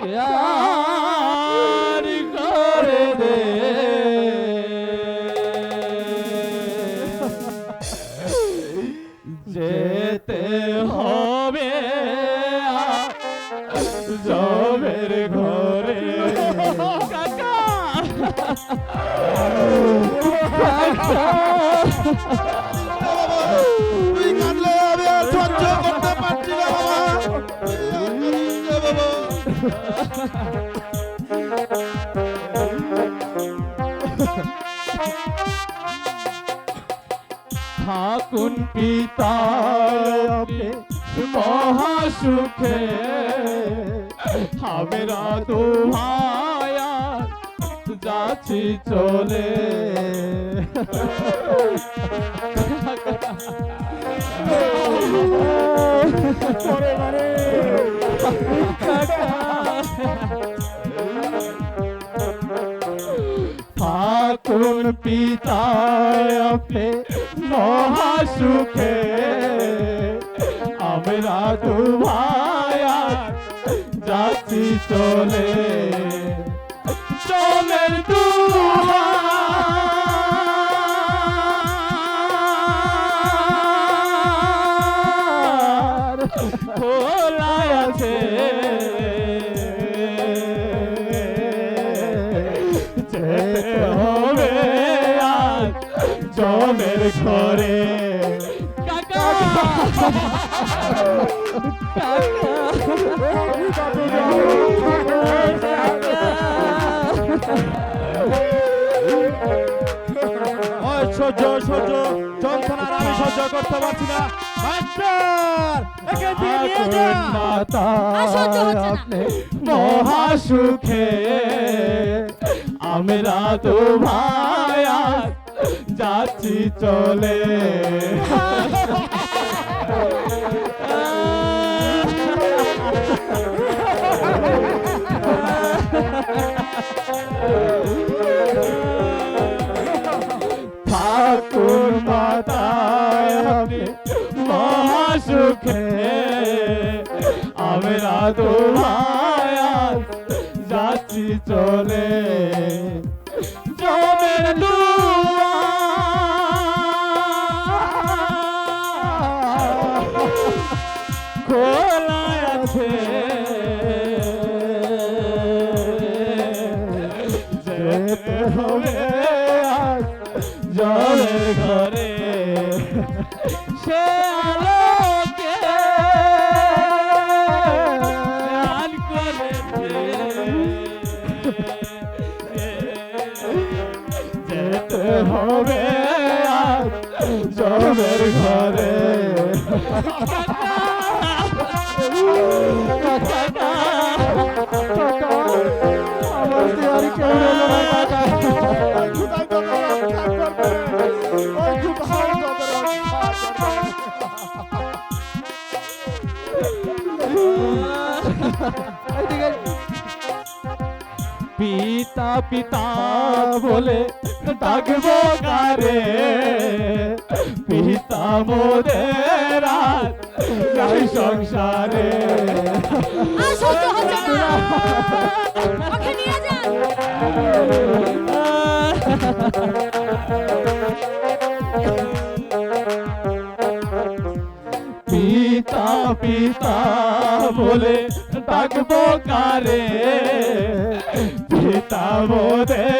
হুশিয়ার করে দে। যেতে হবে জবের ঘরে। কাকা। কাকা। বাবা পিতা মহাসুখে আমরা তো ভায়া যাচ্ছি চলে। আপনি মহাসুখে। আমরা তোমায় যাচ্ছি চলে। চলের দুয়ার জমের ঘরে। সহ্য সহ্য যন্ত্রণার আমি সহ্য করতে পারছি না। আপনি মহাসুখে আমরা তো ভায়া যাচ্ছি চলে। ঠাকুর মাতায় মহাসুখে আমরা তো ভায়া যাচ্ছি চলে। রক্ষা করবে পিতা পিতা বলে ডাকবো কারে পিতা মোদের নাই সংসারে। পিতা পিতা বলে ডাকবো কারে পিতা মোদের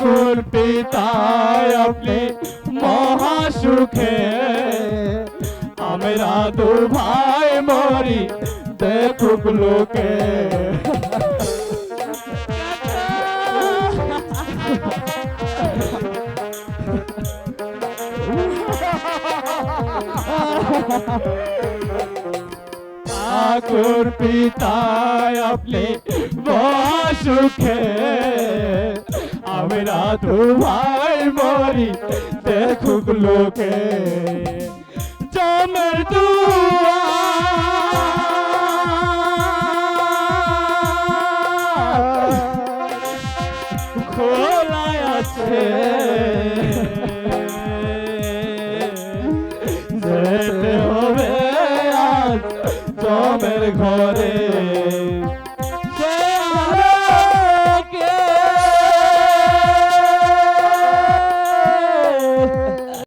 ঠাকুর পিতায় আপনি মহাসুখে আমরা দু ভাই মরি দেখুক লোকে ঠাকুর পিতায় আপনি সুখে আমরা তোমার মরি দেখুক লোকে। জামের দুয়া। আছে। ঘরে।